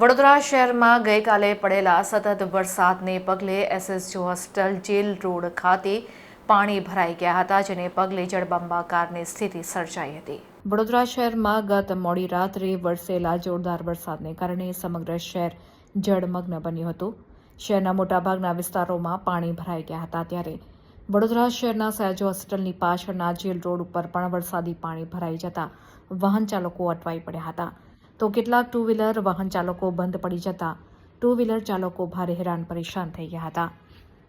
વડોદરા શહેરમાં ગઈકાલે પડેલા સતત વરસાદને પગલે એસએસજી હોસ્ટેલ જેલ રોડ ખાતે પાણી ભરાઈ ગયા હતા, જેને પગલે જળબંબાકારની સ્થિતિ સર્જાઈ હતી. વડોદરા શહેરમાં ગત મોડી રાત્રે વરસેલા જોરદાર વરસાદને કારણે સમગ્ર શહેર જળમગ્ન બન્યું હતું. શહેરના મોટાભાગના વિસ્તારોમાં પાણી ભરાઈ ગયા હતા ત્યારે વડોદરા શહેરના સયાજી હોસ્પિટલની પાછળના જેલ રોડ ઉપર પણ વરસાદી પાણી ભરાઈ જતા વાહન ચાલકો અટવાઈ પડ્યા હતા. તો કેટલાક ટુ વ્હીલર વાહન ચાલકો બંધ પડી જતા ટુ વ્હીલર ચાલકો ભારે હેરાન પરેશાન થઈ ગયા હતા.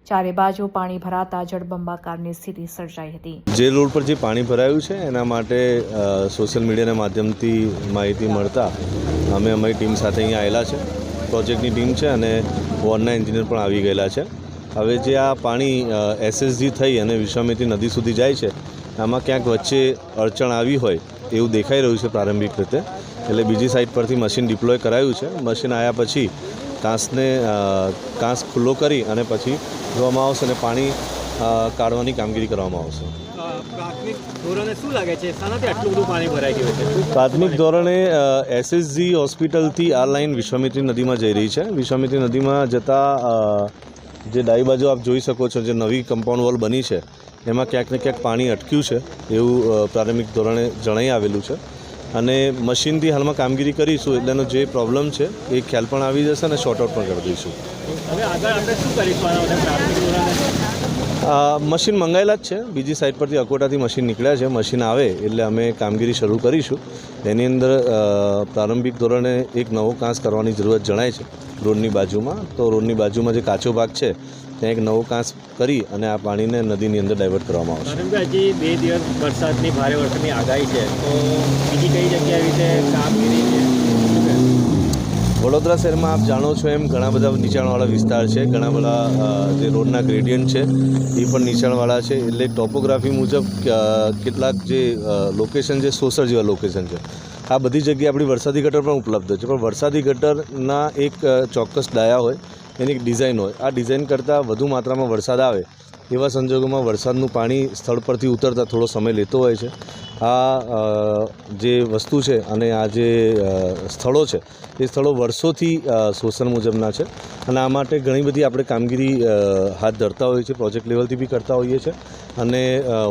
ચારે બાજુ પાણી ભરાતા જળબંબાકારની સ્થિતિ સર્જાઈ હતી. જે રોડ પર જે પાણી ભરાયું છે, એના માટે સોશિયલ મીડિયાના માધ્યમથી માહિતી મળતા અમે અમારી ટીમ સાથે અહીંયા આવેલા છે. પ્રોજેક્ટની ટીમ છે અને વોર્ડના એન્જિનિયર પણ આવી ગયેલા છે. હવે જે આ પાણી એસએસજી થઈ અને વિશ્વામિત્રી નદી સુધી જાય છે, આમાં ક્યાંક વચ્ચે અડચણ આવી હોય એવું દેખાઈ રહ્યું છે પ્રારંભિક રીતે. એટલે બીજી સાઈડ પરથી મશીન ડિપ્લોય કરાયું છે. મશીન આવ્યા પછી કાંસને કાંસ ખુલ્લો કરી અને પછી ધોવામાં આવશે અને પાણી કાઢવાની કામગીરી કરવામાં આવશે. પ્રાથમિક ધોરણે એસએસજી હોસ્પિટલથી આ લાઈન વિશ્વામિત્રી નદીમાં જઈ રહી છે. વિશ્વામિત્રી નદીમાં જતા જે ડાઈ બાજુ આપ જોઈ શકો છો જે નવી કમ્પાઉન્ડ વોલ બની છે એમાં ક્યાંક ને ક્યાંક પાણી અટક્યું છે એવું પ્રાથમિક ધોરણે જણાઈ આવેલું છે. અને મશીનથી હાલમાં કામગીરી કરીશું એટલે એનો જે પ્રોબ્લેમ છે એ ખ્યાલ પણ આવી જશે અને શોર્ટ આઉટ પણ કરી દઈશું. મશીન મંગાયેલા જ છે. બીજી સાઈડ પરથી અકોટાથી મશીન નીકળ્યા છે. મશીન આવે એટલે અમે કામગીરી શરૂ કરીશું. એની અંદર પ્રારંભિક ધોરણે એક નવો કાંસ કરવાની જરૂરત જણાય છે રોડની બાજુમાં. તો રોડની બાજુમાં જે કાચો ભાગ છે ત્યાં એક નવો કાંસ કરી અને આ પાણીને નદીની અંદર ડાયવર્ટ કરવામાં આવશે. હજી બે દિવસ વરસાદની ભારે વરસાદની આગાહી છે. તો બીજી કઈ જગ્યાએ રીતે કામગીરી છે? વડોદરા શહેરમાં આપ જાણો છો એમ ઘણા બધા નીચાણવાળા વિસ્તાર છે. ઘણા બધા જે રોડના ગ્રેડિયન્ટ છે એ પણ નીચાણવાળા છે. એટલે ટોપોગ્રાફી મુજબ કેટલાક જે લોકેશન છે સોસર જેવા લોકેશન છે. આ બધી જગ્યાએ આપણી વરસાદી ગટર પણ ઉપલબ્ધ છે. પણ વરસાદી ગટરના એક ચોક્કસ ડાયા હોય એની ડિઝાઇન હોય. આ ડિઝાઇન કરતાં વધુ માત્રામાં વરસાદ આવે એવા સંજોગોમાં વરસાદનું પાણી સ્થળ પરથી ઉતરતા થોડો સમય લેતો હોય છે. આ જે વસ્તુ છે અને આ જે સ્થળો છે, એ સ્થળો વર્ષોથી શોષણ મુજબના છે અને આ માટે ઘણી બધી આપણે કામગીરી હાથ ધરતા હોઈએ છીએ, પ્રોજેક્ટ લેવલથી બી કરતા હોઈએ છીએ અને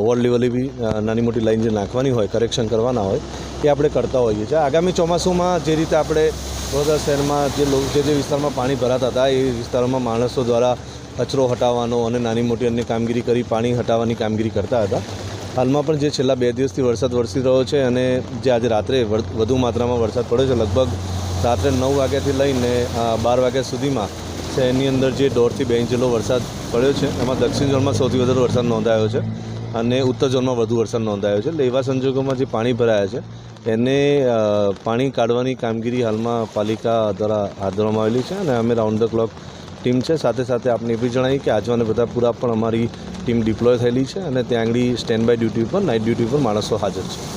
વોર્ડ લેવલે બી નાની મોટી લાઈન જે નાખવાની હોય, કરેક્શન કરવાના હોય, એ આપણે કરતા હોઈએ છીએ. આગામી ચોમાસુમાં જે રીતે આપણે વડોદરા શહેરમાં જે જે વિસ્તારમાં પાણી ભરાતા હતા, એ વિસ્તારોમાં માણસો દ્વારા કચરો હટાવવાનો અને નાની મોટી અન્ય કામગીરી કરી, પાણી હટાવવાની કામગીરી કરતા હતા. હાલમાં પણ જે છેલ્લા બે દિવસથી વરસાદ વરસી રહ્યો છે અને જે આજે રાત્રે વધુ માત્રામાં વરસાદ પડ્યો છે, લગભગ રાત્રે નવ વાગ્યાથી લઈને બાર વાગ્યા સુધીમાં શહેરની અંદર જે દોઢથી બે ઇંચ જેટલો વરસાદ પડ્યો છે, એમાં દક્ષિણ ઝોનમાં સૌથી વધારે વરસાદ નોંધાયો છે અને ઉત્તર ઝોનમાં વધુ વરસાદ નોંધાયો છે. એટલે એવા સંજોગોમાં જે પાણી ભરાયા છે, એને પાણી કાઢવાની કામગીરી હાલમાં પાલિકા દ્વારા હાથ ધરવામાં આવેલી છે અને અમે રાઉન્ડ ધ ક્લોક ટીમ છે. સાથે સાથે આપને એ બી જણાવી કે આજવાને બધા પૂરા પણ અમારી ટીમ ડિપ્લોય થયેલી છે અને ત્યાં આગળ સ્ટેન્ડ બાય ડ્યુટી ઉપર નાઇટ ડ્યુટી પર માણસો હાજર છે.